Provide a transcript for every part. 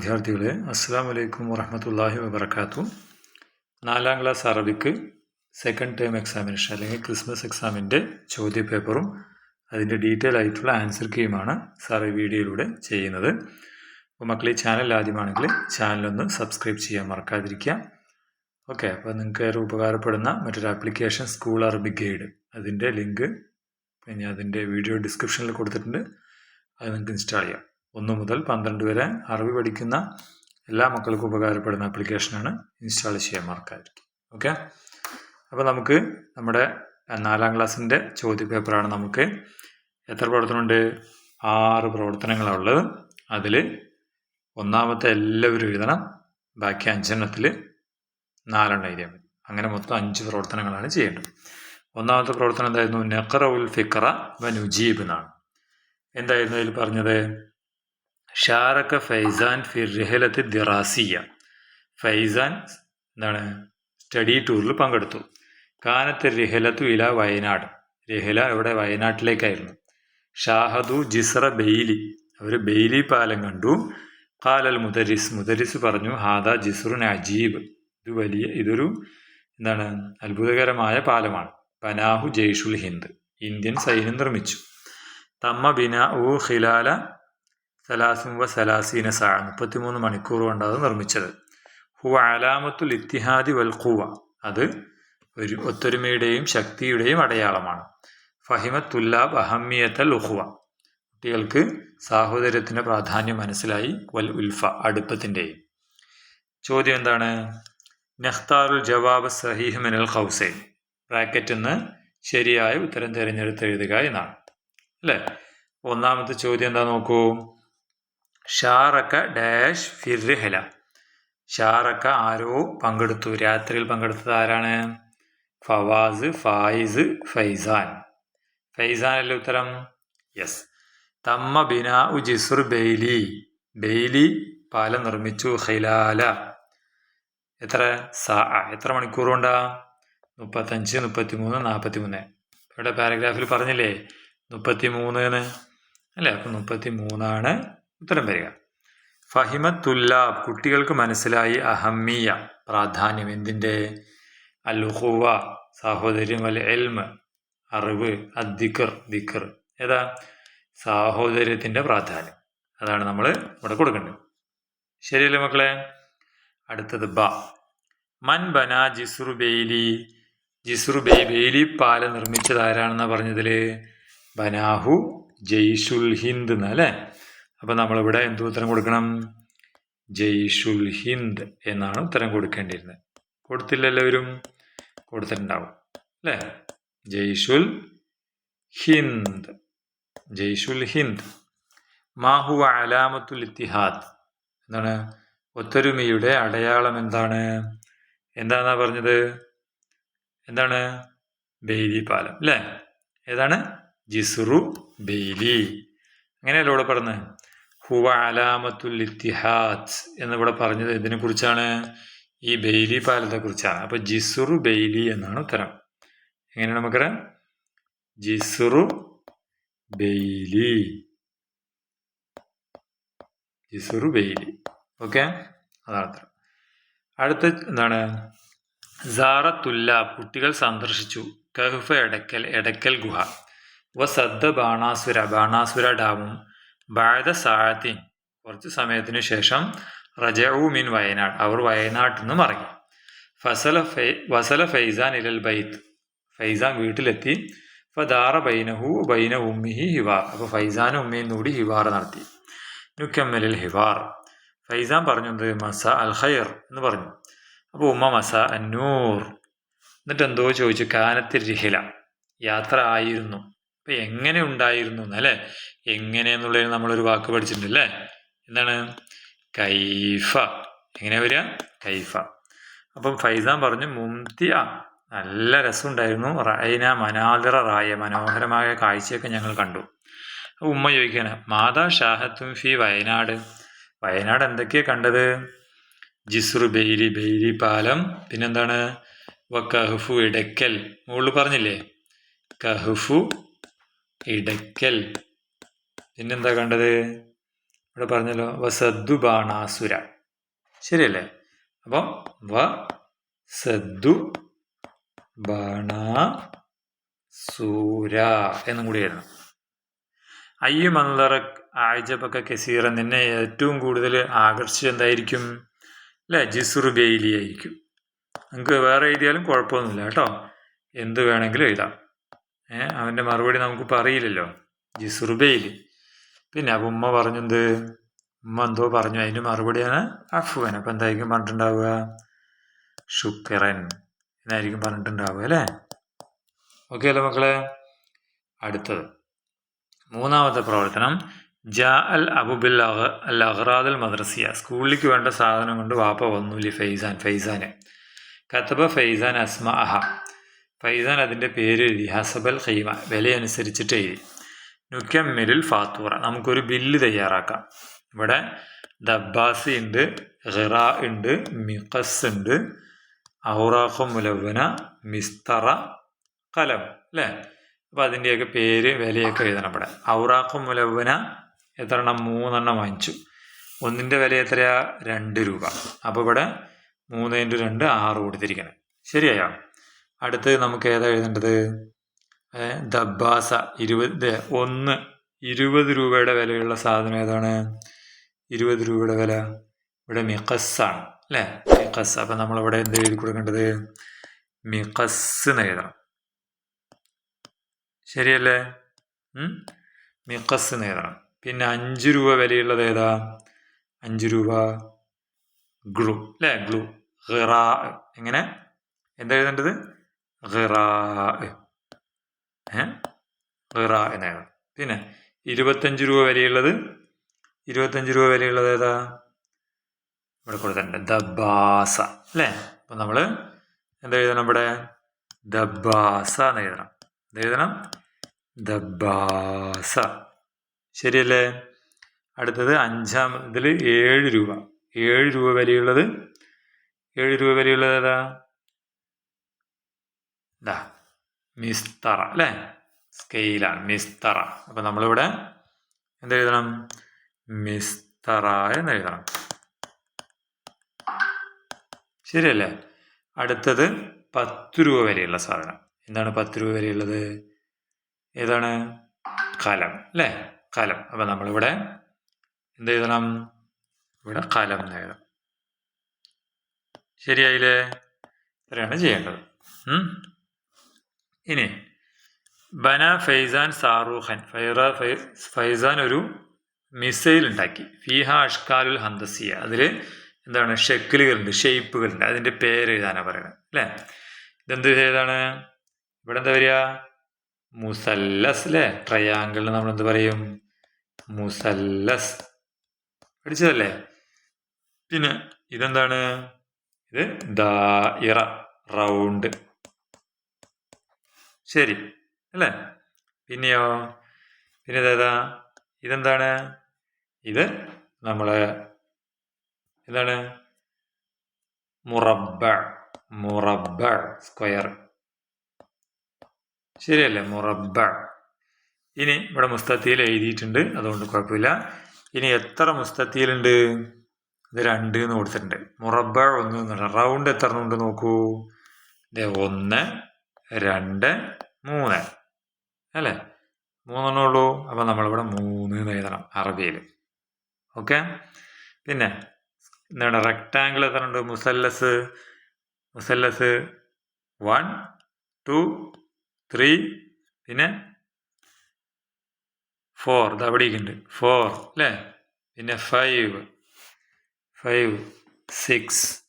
വിദ്യാർത്ഥികളെ അസ്സാം വലൈക്കും വറഹമത്തല്ലാഹി വബർക്കാത്തു നാലാം class Arabic second term examination അല്ലെങ്കിൽ ക്രിസ്മസ് എക്സാമിന്റെ ചോദ്യപേപ്പറും അതിന്റെ ഡീറ്റെയിൽ ആയിട്ടുള്ള ആൻസർ കീയുമാണ് സാർ ഈ വീഡിയോയിലൂടെ ചെയ്യുന്നത്. അപ്പോൾ മക്കൾ ഈ ചാനൽ ആദ്യമാണെങ്കിൽ ചാനലൊന്ന് സബ്സ്ക്രൈബ് ചെയ്യാൻ മറക്കാതിരിക്കുക. ഓക്കെ അപ്പോൾ നിങ്ങൾക്ക് ഏറെ ഉപകാരപ്പെടുന്ന മറ്റൊരു ആപ്ലിക്കേഷൻ സ്കൂൾ അറബിക് ഗൈഡ് അതിന്റെ ലിങ്ക് ഞാൻ അതിന്റെ വീഡിയോ ഡിസ്ക്രിപ്ഷനിൽ കൊടുത്തിട്ടുണ്ട്. അത് നിങ്ങൾക്ക് ഇൻസ്റ്റാൾ ചെയ്യാം. ഒന്ന് മുതൽ പന്ത്രണ്ട് വരെ അറബി പഠിക്കുന്ന എല്ലാ മക്കൾക്കും ഉപകാരപ്പെടുന്ന ആപ്ലിക്കേഷനാണ് ഇൻസ്റ്റാൾ ചെയ്യാൻ മറക്കാതിരിക്കും ഓക്കെ അപ്പോൾ നമുക്ക് നമ്മുടെ നാലാം ക്ലാസ്സിന്റെ ചോദ്യപേപ്പറാണ് നമുക്ക് എത്ര പ്രവർത്തനമുണ്ട്? ആറ് പ്രവർത്തനങ്ങളാണ് ഉള്ളത് അതിൽ ഒന്നാമത്തെ എല്ലാവരും എഴുതണം. ബാക്കി അഞ്ചെണ്ണത്തിൽ നാലെണ്ണം എഴുതിയാൽ മതി. അങ്ങനെ മൊത്തം അഞ്ച് പ്രവർത്തനങ്ങളാണ് ചെയ്യേണ്ടത്. ഒന്നാമത്തെ പ്രവർത്തനം എന്തായിരുന്നു? നെഖറവുൽ ഫിക്ര വ നുജീബ് എന്നാണ്. എന്തായിരുന്നു അതിൽ പറഞ്ഞത്? ഷാറക്ക ഫൈസാൻ ഫിർ റിഹലത്ത് ദിറാസിയ. ഫൈസാൻ എന്താണ്? സ്റ്റഡി ടൂറിൽ പങ്കെടുത്തു. കാനത്ത് റിഹലത്തു ഇല വയനാട്. റിഹല ഇവിടെ വയനാട്ടിലേക്കായിരുന്നു. ഷാഹദു ജിസ്ര ബെയ്ലി. അവർ ബെയ്ലി പാലം കണ്ടു. കാലൽ മുദരിസ്. മുദരിസ് പറഞ്ഞു ഹാദ ജിസ്റുൻ അജീബ്. ഇത് വലിയ ഇതൊരു എന്താണ്? അത്ഭുതകരമായ പാലമാണ്. പനാഹു ജയ്ഷുൽ ഹിന്ദ്. ഇന്ത്യൻ സൈന്യം നിർമ്മിച്ചു. തമ്മ ബിന ഉ ഖിലാല സലാസും വ സലാസീന സാ മുപ്പത്തിമൂന്ന് മണിക്കൂർ കൊണ്ടാണ് നിർമ്മിച്ചത്. ഹുവ അലാമത്തുൽ ഇത്തിഹാദി വൽ അത് ഒരു ഒത്തൊരുമയുടെയും ശക്തിയുടെയും അടയാളമാണ്. ഫഹിമത്തുല്ലാബ് അഹമ്മിയത്തൽ ഉഹുവ കുട്ടികൾക്ക് സാഹോദര്യത്തിന്റെ പ്രാധാന്യം മനസ്സിലായി വൽ ഉൽഫ അടുപ്പത്തിന്റെയും ചോദ്യം എന്താണ്? നെഹ്താറുൽ ജവാബ് സഹീഹ് മിനൽ ഹൗസൈൻ ബ്രാക്കറ്റ് എന്ന് ശരിയായ ഉത്തരം തിരഞ്ഞെടുത്ത് എഴുതുക എന്നാണ്. അല്ലേ? ഒന്നാമത്തെ ചോദ്യം എന്താ നോക്കൂ? ഷാറക്ക ഡാഷ് ഫിർഹല. ഷാറക്ക ആരോ പങ്കെടുത്തു. രാത്രിയിൽ പങ്കെടുത്തത് ആരാണ്? ഫവാസ് ഫായിസ് ഫൈസാൻ. ഫൈസാൻ അല്ലേ ഉത്തരം? യെസ്. തമ്മ ബിനാ ഉ ജിസുർ ബെയ്ലി. ബെയ്ലി പാലം നിർമ്മിച്ചു. ഖിലാല. എത്ര? സാ. എത്ര മണിക്കൂർ കൊണ്ടാ? മുപ്പത്തഞ്ച് നാൽപ്പത്തി മൂന്ന് ഇവിടെ പാരഗ്രാഫിൽ പറഞ്ഞില്ലേ? മുപ്പത്തി മൂന്ന് എന്ന്. അല്ലേ? അപ്പം മുപ്പത്തി മൂന്നാണ് ഉത്തരം വരിക. ഫഹിമത്തുല്ലാബ് കുട്ടികൾക്ക് മനസ്സിലായി അഹമ്മിയ പ്രാധാന്യം എന്തിന്റെ? അൽഹുവ സാഹോദര്യം അൽ എൽമ് അറിവ് അദ്ദിക്കർ ദിക്കർ ഏതാ? സാഹോദര്യത്തിന്റെ പ്രാധാന്യം. അതാണ് നമ്മൾ ഇവിടെ കൊടുക്കേണ്ടത്. ശരിയല്ലേ മക്കളെ? അടുത്തത് ബ. മൻ ബന ജിസുറു ബെയ്ലി. ജിസുറു ബെയ് ബെയ്ലി പാല നിർമ്മിച്ചത് ആരാണെന്നാണ് പറഞ്ഞതിൽ? ബനാഹു ജയ്ഷുൽ ഹിന്ദ് എന്നല്ലേ അപ്പം നമ്മളിവിടെ എന്ത് ഉത്തരം കൊടുക്കണം? ജയ്ഷുൽ ഹിന്ദ് എന്നാണ് ഉത്തരം കൊടുക്കേണ്ടിയിരുന്നത് കൊടുത്തില്ല എല്ലാവരും? കൊടുത്തിട്ടുണ്ടാവും. അല്ലേ? ജയ്ഷുൽ ഹിന്ദ്. ജയ്ഷുൽ ഹിന്ദ്. മാഹു അലാമത്തുൽ ഇത്തിഹാദ്. എന്താണ്? ഒത്തൊരുമയുടെ അടയാളം എന്താണ്? എന്താണെന്നാ പറഞ്ഞത്? എന്താണ്? ബെയ്ലി പാലം. അല്ലേ? ഏതാണ്? ജിസുറു ബെയ്ലി. അങ്ങനെയല്ലോ ഇവിടെ പറഞ്ഞത്? ഹുവ അലാമത്തുൽ ഇത്തിഹാദ് എന്നിവിടെ പറഞ്ഞത് ഇതിനെ കുറിച്ചാണ് ഈ ബെയ്ലി പാലത്തെ കുറിച്ചാണ് അപ്പൊ ജിസുറു ബെയ്ലി എന്നാണ് ഉത്തരം. എങ്ങനെയാണ് നമുക്കറിയാം? ജിസുറു ബെയ്ലി. ജിസുറു ബെയ്ലി. ഓക്കെ? അതാണ് ഉത്തരം. അടുത്ത എന്താണ്? സാറത്തുല്ല കുട്ടികൾ സന്ദർശിച്ചു. കഹ്ഫ എടക്കൽ എടക്കൽ ഗുഹ. വ സദ്ദ ബാണാസുര ബാണാസുര ഡാമും ബാഴത സാഴത്തിൻ കുറച്ച് സമയത്തിന് ശേഷം റജഊ മിൻ വയനാട്. അവർ വയനാട്ടിൽ നിന്ന് മറങ്ങി. ഫസല ഫൈ വസല ഫൈസാൻ ഇലൽ ബൈത്ത്. ഫൈസാൻ വീട്ടിലെത്തി. ഫദാറ ബൈനഹു ബൈന ഉമ്മിഹി ഹിവാർ. അപ്പോൾ ഫൈസാൻ ഉമ്മയും കൂടി ഹിവാർ നടത്തി. നുക്കമ്മലിൽ ഹിവാർ. ഫൈസാൻ പറഞ്ഞു എന്ത്? മസ അൽ ഖൈർ എന്ന് പറഞ്ഞു. അപ്പോൾ ഉമ്മ മസ അന്നൂർ. എന്നിട്ട് എന്തോ ചോദിച്ചു? കാനത്തിൽ രിഹില. യാത്ര ആയിരുന്നു. എങ്ങനെ ഉണ്ടായിരുന്നു എന്നല്ലേ എങ്ങനെ എന്നുള്ളതിന് നമ്മളൊരു വാക്ക് പഠിച്ചിട്ടുണ്ട് പഠിച്ചിട്ടുണ്ടല്ലേ? എന്താണ്? കൈഫ. എങ്ങനെ വരിക? കൈഫ. അപ്പം ഫൈസാൻ പറഞ്ഞു മുംതിയ നല്ല രസമുണ്ടായിരുന്നു. റായന മനാദിറ റായ മനോഹരമായ കാഴ്ചയൊക്കെ ഞങ്ങൾ കണ്ടു. ഉമ്മ ചോദിക്കാണ് മാതാ ഷാഹത്തും ഫി വയനാട്? വയനാട് എന്തൊക്കെയാ കണ്ടത്? ജിസ്റു ബെയ്ലി ബെയ്ലി പാലം. പിന്നെന്താണ്? വ കഹ്ഫു ഇടയ്ക്കൽ. മുകളിൽ പറഞ്ഞില്ലേ? കഹ്ഫു ഇടക്കൽ പിന്നെന്താ കണ്ടത്? ഇവിടെ പറഞ്ഞല്ലോ വസദ്ദു ബാണാസുര ശരിയല്ലേ? അപ്പം വ സദ്ദു ബാണാസുര എന്നും കൂടി ആയിരുന്നു അയ്യ മന്ദറ ആഴ്ചപ്പൊക്കെ കസീറ നിന്നെ ഏറ്റവും കൂടുതൽ ആകർഷിച്ചത് എന്തായിരിക്കും? അല്ലേ ജിസുറു ബെയിലി ആയിരിക്കും നിങ്ങൾക്ക് വേറെ എഴുതിയാലും കുഴപ്പമൊന്നുമില്ല കേട്ടോ. എന്ത് വേണമെങ്കിലും എഴുതാം. അവന്റെ മറുപടി നമുക്കിപ്പോൾ അറിയില്ലല്ലോ. ജിസുർബയിൽ പിന്നെ അപ്പം ഉമ്മ പറഞ്ഞെന്ത്? ഉമ്മ എന്തോ പറഞ്ഞു. അതിന് മറുപടിയാണ് അഫുവൻ. അപ്പം എന്തായിരിക്കും പറഞ്ഞിട്ടുണ്ടാവുക? ഷുക്കറൻ എന്നായിരിക്കും പറഞ്ഞിട്ടുണ്ടാവുക അല്ലേ? ഓക്കെ അല്ലേ മക്കളെ? അടുത്തത്. മൂന്നാമത്തെ പ്രവർത്തനം. ജാ അൽ അബുബിൽ അൽ അഹ്റാദൽ മദ്രസിയ. സ്കൂളിലേക്ക് വേണ്ട സാധനം കൊണ്ട് വാപ്പ വന്നു ലി ഫൈസാൻ. ഫൈസാന്. കത്തബ ഫൈസാൻ അസ്മ അഹ ഫൈസാൻ അതിന്റെ പേര് എഴുതി. ഹസബൽ ഖൈമ. വിലയനുസരിച്ചിട്ട് എഴുതി. നുക്കമ്മിലിൽ ഫാത്തൂറ. നമുക്കൊരു ബില്ല് തയ്യാറാക്കാം. ഇവിടെ ദബ്ബാസി ഉണ്ട് ഹിറ ഉണ്ട് മിഖസ് ഉണ്ട് ഔറാഖു മുലവന മിസ്തറ കലം. അല്ലേ? അപ്പോൾ അതിന്റെയൊക്കെ പേര് വിലയൊക്കെ എഴുതണം ഇവിടെ. ഔറാഖു മുലവന എത്ര എണ്ണം മൂന്നെണ്ണം വാങ്ങിച്ചു. ഒന്നിന്റെ വില എത്രയാ? രണ്ട് രൂപ. അപ്പോൾ ഇവിടെ മൂന്ന് ഇന്റു രണ്ട് ആറ് കൊടുത്തിരിക്കണം. ശരിയായോ? അടുത്ത് നമുക്ക് ഏതാ എഴുതേണ്ടത്? ദബ്ബാസ. ഇരുപത് ഒന്ന്. ഇരുപത് രൂപയുടെ വിലയുള്ള സാധനം ഏതാണ്? ഇരുപത് രൂപയുടെ വില. ഇവിടെ മിഖസ്സാണ് അല്ലേ? മിഖസ് അപ്പം നമ്മളിവിടെ എന്ത് എഴുതി കൊടുക്കേണ്ടത്? മിഖസ് എന്ന് എഴുതണം. ശരിയല്ലേ? മിക്കസ് എന്ന് എഴുതണം. പിന്നെ അഞ്ച് രൂപ വിലയുള്ളത് ഏതാ? അഞ്ച് രൂപ. ഗ്ലൂ അല്ലേ? ഗ്ലൂ. എങ്ങനെ? എന്താ എഴുതേണ്ടത്? ഹിറാ ഏ? ഹിറ എന്ന് പിന്നെ ഇരുപത്തഞ്ച് രൂപ വിലയുള്ളത്? ഇരുപത്തഞ്ച് രൂപ വിലയുള്ളത് ഏതാ? ഇവിടെ കൊടുത്തിട്ടുണ്ട് ദബാസ അല്ലേ? അപ്പം നമ്മൾ എന്താ എഴുതണം ഇവിടെ? ദബാസ എന്ന് എഴുതണം. എന്ത് എഴുതണം? ദബാസ ശരിയല്ലേ? അടുത്തത് അഞ്ചാം ഇതിൽ ഏഴ് രൂപ. ഏഴ് രൂപ വിലയുള്ളത്? ഏഴ് രൂപ വിലയുള്ളത് ഏതാ? ഇതാ മിസ്തറ അല്ലേ? സ്കെയിലാണ് മിസ്തറ. അപ്പം നമ്മളിവിടെ എന്ത് എഴുതണം മിസ്തറ എന്ന് എഴുതണം ശരിയല്ലേ? അടുത്തത് പത്ത് രൂപ വരെയുള്ള സാധനം. എന്താണ് പത്ത് രൂപ വരെയുള്ളത്? ഏതാണ്? കലം അല്ലേ? കലം. അപ്പം നമ്മളിവിടെ എന്ത് എഴുതണം ഇവിടെ കലം എന്ന് എഴുതണം ശരിയായില്ലേ? ഇത്രയാണ് ചെയ്യേണ്ടത്? ഇനി ബന ഫൈസാൻ സാറൂഖൻ ഫൈറ ഫൈസാൻ ഒരു മിസൈൽ ഉണ്ടാക്കി. ഫിഹ അഷ്കാലുൽ ഹന്തസിയ അതിൽ എന്താണ്? ഷെക്കിലുകളുണ്ട് ഷെയ്പ്പുകളുണ്ട്. അതിന്റെ പേര് എഴുതാനാണ് പറയുന്നത് അല്ലേ? ഇതെന്ത് ചെയ്താണ്? ഇവിടെ എന്താ വരിക? മുസല്ലസ് അല്ലേ? ട്രയാങ്കിളിന് നമ്മൾ എന്ത് പറയും? മുസല്ലസ്. പഠിച്ചതല്ലേ? പിന്നെ ഇതെന്താണ്? ഇത് ദായിറ റൗണ്ട്. ശരി. അല്ലേ? പിന്നെയോ? പിന്നെ ഏതാ ഇതെന്താണ്? ഇത് നമ്മളെ എന്താണ്? മുറബ മുറബ സ്ക്വയർ. ശരിയല്ലേ? മുറബ ഇനി ഇവിടെ മുസ്തത്തിയിൽ എഴുതിയിട്ടുണ്ട് അതുകൊണ്ട് കുഴപ്പമില്ല. ഇനി എത്ര മുസ്തത്തിയിലുണ്ട് ഇത് രണ്ട് എന്ന് കൊടുത്തിട്ടുണ്ട്. മുറബ ഒന്ന് റൗണ്ട് എത്ര ഉണ്ട് നോക്കൂ. ഒന്ന് രണ്ട് മൂന്ന്. അല്ലേ? മൂന്നെണ്ണേ ഉള്ളൂ. അപ്പം നമ്മളിവിടെ മൂന്ന് എന്ന് എഴുതണം അറബിയിൽ. ഓക്കെ? പിന്നെ എന്താണ് റെക്റ്റാങ്കിൾ എത്ര ഉണ്ട് മുസല്ലസ്. മുസല്ലസ് വൺ ടു ത്രീ പിന്നെ ഫോർ ഇത് അവിടേക്കുണ്ട് ഫോർ അല്ലേ? പിന്നെ ഫൈവ് ഫൈവ് സിക്സ്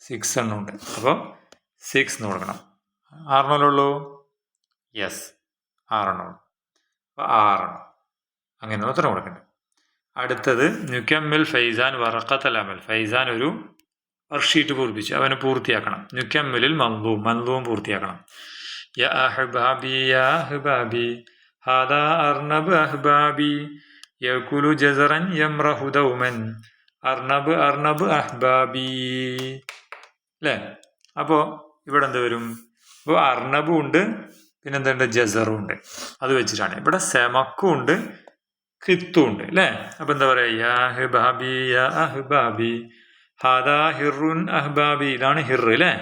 സിക്സ് എണ്ണം ഉണ്ട്. അപ്പോൾ സിക്സ് എന്ന് കൊടുക്കണം. ആറെണ്ണമല്ലുള്ളൂ യെസ് ആറെണ്ണം. അപ്പോൾ ആറെണ്ണം. അങ്ങനെ ഉത്തരം കൊടുക്കണ്ടേ. അടുത്തത് നുക്കമ്മിൽ ഫൈസാൻ വറക്കത്തലാമൽ ഫൈസാൻ ഒരു വർഷീറ്റ് പൂർപ്പിച്ചു അവന് പൂർത്തിയാക്കണം. നുക്കമ്മിലിൽ മന്ദൂം. മന്ദൂം പൂർത്തിയാക്കണം. യ അഹ്ബാബി യ ഹാദാ അർണബ് അഹ്ബാബി. യകുലു ജസറൻ യംറഹു ദൗമൻ. അർണബ് അർണബ് അഹ്ബാബി. അല്ലേ അപ്പോൾ ഇവിടെ എന്ത് വരും? ഇപ്പോൾ അർണബും ഉണ്ട് പിന്നെന്തുണ്ട് ജസറും ഉണ്ട്. അത് വെച്ചിട്ടാണ്. ഇവിടെ സെമക്കും ഉണ്ട് ഖിത്തും ഉണ്ട് അല്ലേ? അപ്പൊ എന്താ പറയാ? യാ യാ അഹ്ബാബി ഹാദാ ഹിറുൻ അഹ്ബാബി. ഇതാണ് ഹിർ അല്ലേ?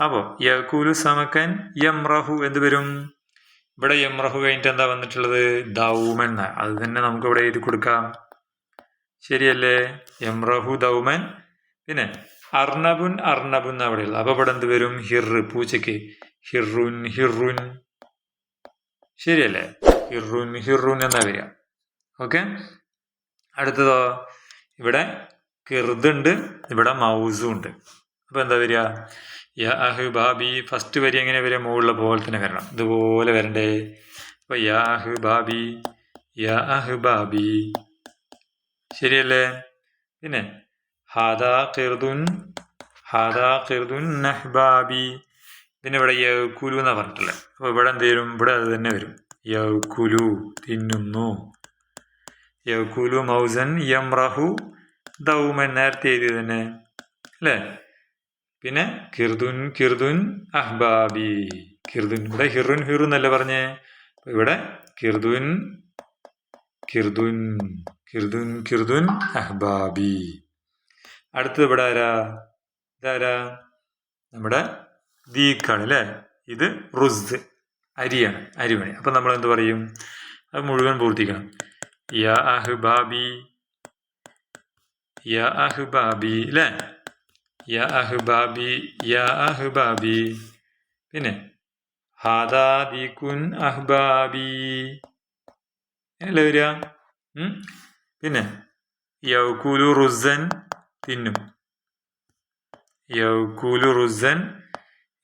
അപ്പോൾ അപ്പോ യകൂലു സമക്കൻ യംറഹു എന്ത് വരും? ഇവിടെ യംറഹു കഴിഞ്ഞിട്ട് എന്താ വന്നിട്ടുള്ളത്? ദൗമൻ. അത് തന്നെ നമുക്ക് ഇവിടെ എഴുതി കൊടുക്കാം. ശരിയല്ലേ? യംറഹു ദൗമൻ. പിന്നെ അർണബുൻ അർണബുൻ അവിടെയുള്ള. അവിടെ അപ്പോൾ അപ്പൊ ഇവിടെ എന്ത് വരും? ഹിർ പൂച്ചയ്ക്ക്. ഹിറുൻ ഹിറുൻ. ശരിയല്ലേ? ഹിറുൻ ഹിറുൻ എന്നാ വരിക. ഓക്കെ? അടുത്തതോ? ഇവിടെ കിർദുണ്ട് ഇവിടെ മൗസും ഉണ്ട് അപ്പൊ എന്താ വരിക? യ അഹ്ബാബി ഫസ്റ്റ് വരി എങ്ങനെ വരിക? മുകളിലെ പോലെ തന്നെ വരണം. ഇതുപോലെ വരണ്ടേ. അപ്പൊ യാ ബാബി യാ അഹ്ബാബി ശരിയല്ലേ? പിന്നെ ഹാദാ ഖിർദുൻ ഹാദാ ഖിർദുൻ നഹ്ബാബി. ഇതിനിവിടെ യൗക്കുലു എന്നാ പറഞ്ഞിട്ടുള്ളത് അപ്പോൾ ഇവിടെ എന്ത് വരും? ഇവിടെ അത് തന്നെ വരും. യൗക്കുലു തിന്നുന്നു. യൗക്കുലു മൗസൻ യംറഹു ദൗമൻ നേരത്തെ എഴുതി തന്നെ. അല്ലേ? പിന്നെ കിർദുൻ കിർദുൻ അഹ്ബാബി. കിർദുൻ ഇവിടെ ഹിറുൻ ഹിറു എന്നല്ലേ പറഞ്ഞേ? ഇവിടെ കിർദുൻ കിർദുൻ കിർദുൻ കിർദുൻ അഹ്ബാബി. അടുത്തത് ഇവിടെ ആരാ? ഇതാരാ നമ്മുടെ ദീക്കാണ് അല്ലേ? ഇത് റുസ് അരിയാണ് അരിമണി. അപ്പൊ നമ്മൾ എന്ത് പറയും? അത് മുഴുവൻ പൂർത്തിക്കണം. യാ അഹ്ബാബി യാ അഹ്ബാബി അല്ലേ? യാ അഹ്ബാബി യാ അഹ്ബാബി പിന്നെ ഹാദാ ദീക്കുൻ അഹ്ബാബി അല്ലേ വരിക? പിന്നെ യൗകുലു റുസൻ തിന്നും. യൗകൂലു റുസൻ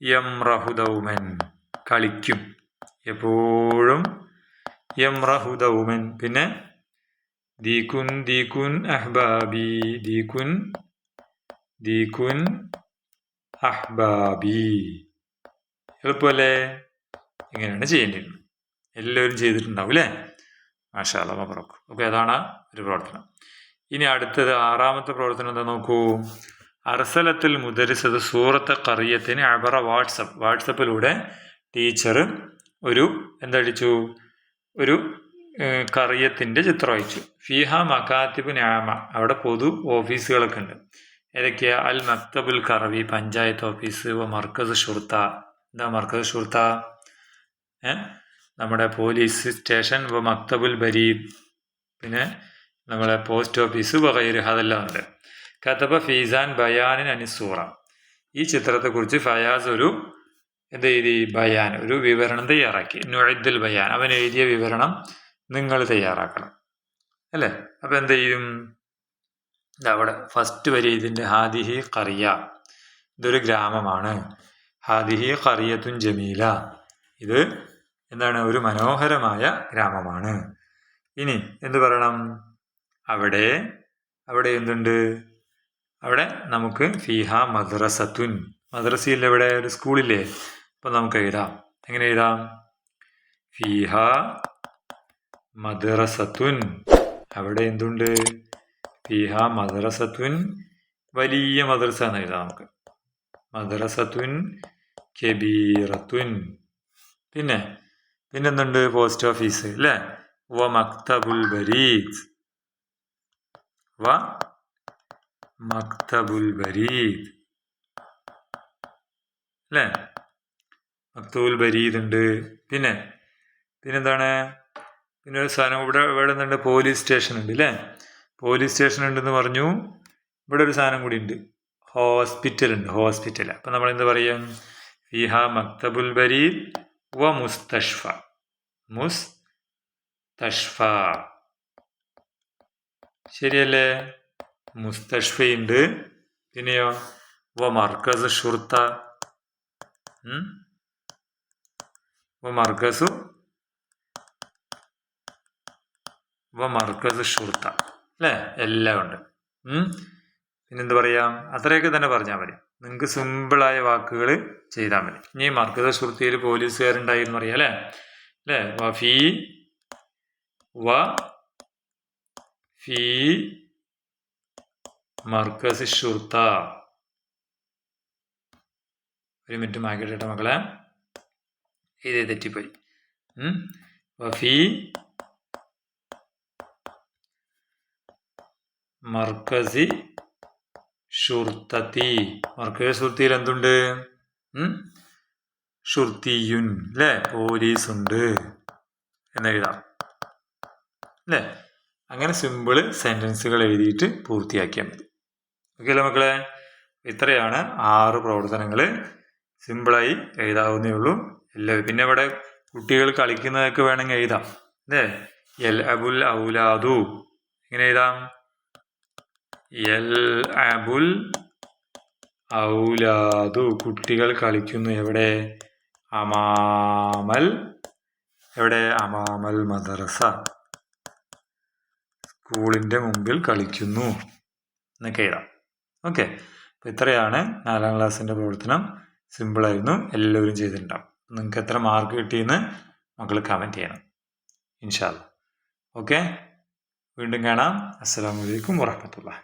യംറഹുദൗമൻ കളിക്കും. എപ്പോഴും യംറഹുദൗമൻ പിന്നെ ദീകുൻ ദീകുൻ അഹ്ബാബി ദീകുൻ ദീകുൻ അഹ്ബാബി. എളുപ്പമല്ലേ? ഇങ്ങനെയാണ് ചെയ്യേണ്ടത് എല്ലാവരും ചെയ്തിട്ടുണ്ടാവും അല്ലേ? മാഷാല മബറക്ക് ഓക്കെ അതാണ് ഒരു പ്രവർത്തനം. ഇനി അടുത്തത് ആറാമത്തെ പ്രവർത്തനം എന്താ നോക്കൂ? അർസലത്തിൽ മുദരിസത് സൂറത്ത് കറിയത്തിന് അബറ വാട്സപ്പ്. വാട്സപ്പിലൂടെ ടീച്ചർ ഒരു എന്തടിച്ചു ഒരു കറിയത്തിന്റെ ചിത്രം അയച്ചു. ഫിഹ മക്കാത്തിബ് ഞാമ അവിടെ പൊതു ഓഫീസുകളൊക്കെ ഉണ്ട്. ഏതൊക്കെയാ? അൽ മക്തബുൽ കറവി പഞ്ചായത്ത് ഓഫീസ് മർക്കസ് ഷുർത്ത. എന്താ മർക്കസ് ഷുർത്ത? നമ്മുടെ പോലീസ് സ്റ്റേഷൻ മക്തബുൽ ബരീദ്. പിന്നെ നമ്മളെ പോസ്റ്റ് ഓഫീസ് വകൈര് അതെല്ലാം ഉണ്ട്. കഥബ ഫീസാൻ ബയാനിൻ അനിസൂറ ഈ ചിത്രത്തെക്കുറിച്ച് ഫയാസ് ഒരു എന്ത് എഴുതി ബയാൻ ഒരു വിവരണം തയ്യാറാക്കി. നുഴദ്ദുൽ ബയാൻ അവൻ എഴുതിയ വിവരണം നിങ്ങൾ തയ്യാറാക്കണം. അല്ലേ? അപ്പം എന്ത് ചെയ്യും? അവിടെ ഫസ്റ്റ് വരി ഇതിന്റെ ഹാദിഹി കറിയ ഇതൊരു ഗ്രാമമാണ്. ഹാദിഹി കറിയത്തുൻ ജമീല. ഇത് എന്താണ്? ഒരു മനോഹരമായ ഗ്രാമമാണ്. ഇനി എന്ത് പറയണം? അവിടെ അവിടെ എന്തുണ്ട്? അവിടെ നമുക്ക് ഫിഹ മദ്രസത്തുൻ. മദ്രസയിൽ എവിടെ ഒരു സ്കൂളില്ലേ? അപ്പം നമുക്ക് എഴുതാം. എങ്ങനെ എഴുതാം? ഫിഹ മദ്രസത്തുൻ. അവിടെ എന്തുണ്ട്? ഫിഹ മദ്രസത്തുൻ. വലിയ മദ്രസ എന്ന് എഴുതാം നമുക്ക്. മദ്രസത്തുൻ കെബീറത്തുൻ. പിന്നെ പിന്നെന്തുണ്ട്? പോസ്റ്റ് ഓഫീസ് അല്ലേ? വ മക്തബുൽ ബരീദ്. വ മക്തബുൽ ബരീദ് അല്ലേ മക്തബുൽ ബരീദ് ഉണ്ട്. പിന്നെ പിന്നെന്താണ്? പിന്നെ ഒരു സാധനം ഇവിടെ ഇവിടെ നിന്നുണ്ട് പോലീസ് സ്റ്റേഷൻ ഉണ്ട് അല്ലേ പോലീസ് സ്റ്റേഷൻ ഉണ്ടെന്ന് പറഞ്ഞു. ഇവിടെ ഒരു സാധനം കൂടി ഉണ്ട്. ഹോസ്പിറ്റൽ ഉണ്ട് ഹോസ്പിറ്റൽ അപ്പം നമ്മൾ എന്ത് പറയും? ഫിഹ മക്തബുൽ ബരീദ് വ മുസ്തഷ്ഫ. മുസ്തഷ്ഫ. ശരിയല്ലേ? മുസ്തഷ്ഫയുണ്ട്. പിന്നെയോ? വ മർക്കസ് ഷുർത്ത? വ മർക്കസു വ മർക്കസ് ഷുർത്ത അല്ലേ? എല്ലാം ഉണ്ട്? പിന്നെന്ത് പറയാം? അത്രയൊക്കെ തന്നെ പറഞ്ഞാൽ മതി. നിങ്ങൾക്ക് സിമ്പിളായ വാക്കുകൾ ചെയ്താൽ മതി. ഇനി മർക്കസ് ഷുർത്തിയിൽ പോലീസുകാരുണ്ടായിരുന്നു അറിയാം അല്ലേ? അല്ലേ? വ ഫീ വ ഫീ മർക്കസ് ഷുർത്ത ഒരു മിനിറ്റ് മാക്കിട്ടെ മക്കളെ. ഇത് തെറ്റിപ്പോയി. വഫി മർക്കസി ഷുർത്തത്തി മർക്കസ് ഷുർത്തിയിൽ എന്തുണ്ട്? ഷുർത്തിയുൻ അല്ലേ പോലീസ് ഉണ്ട് എന്നെഴുതാം. അല്ലേ അങ്ങനെ സിമ്പിൾ സെന്റൻസുകൾ എഴുതിയിട്ട് പൂർത്തിയാക്കിയാൽ മതി. ഓക്കെ മക്കളെ? ഇത്രയാണ് ആറ് പ്രവർത്തനങ്ങൾ. സിമ്പിളായി എഴുതാവുന്നേ ഉള്ളൂ. എല്ലാ പിന്നെ ഇവിടെ കുട്ടികൾ കളിക്കുന്നതൊക്കെ വേണമെങ്കിൽ എഴുതാം. അല്ലേ? എൽ അബുൽ ഔലാദു. എങ്ങനെ എഴുതാം? എൽ അബുൽ ഔലാദു. കുട്ടികൾ കളിക്കുന്നു എവിടെ? അമാമൽ. എവിടെ? അമാമൽ മദ്രസ. സ്കൂളിന്റെ മുമ്പിൽ കളിക്കുന്നു. എന്നൊക്കെ എഴുതാം. ഓക്കെ. അപ്പോൾ ഇത്രയാണ് നാലാം ക്ലാസ്സിന്റെ പ്രവർത്തനം. സിമ്പിളായിരുന്നു എല്ലാവരും ചെയ്തിട്ടുണ്ടാവും. നിങ്ങൾക്ക് എത്ര മാർക്ക് കിട്ടിയെന്ന് മക്കൾ കമന്റ് ചെയ്യണം. ഇൻഷാല്ല ഓക്കെ. വീണ്ടും കാണാം. അസ്സാം വലൈക്കും വാഹമത്തുള്ള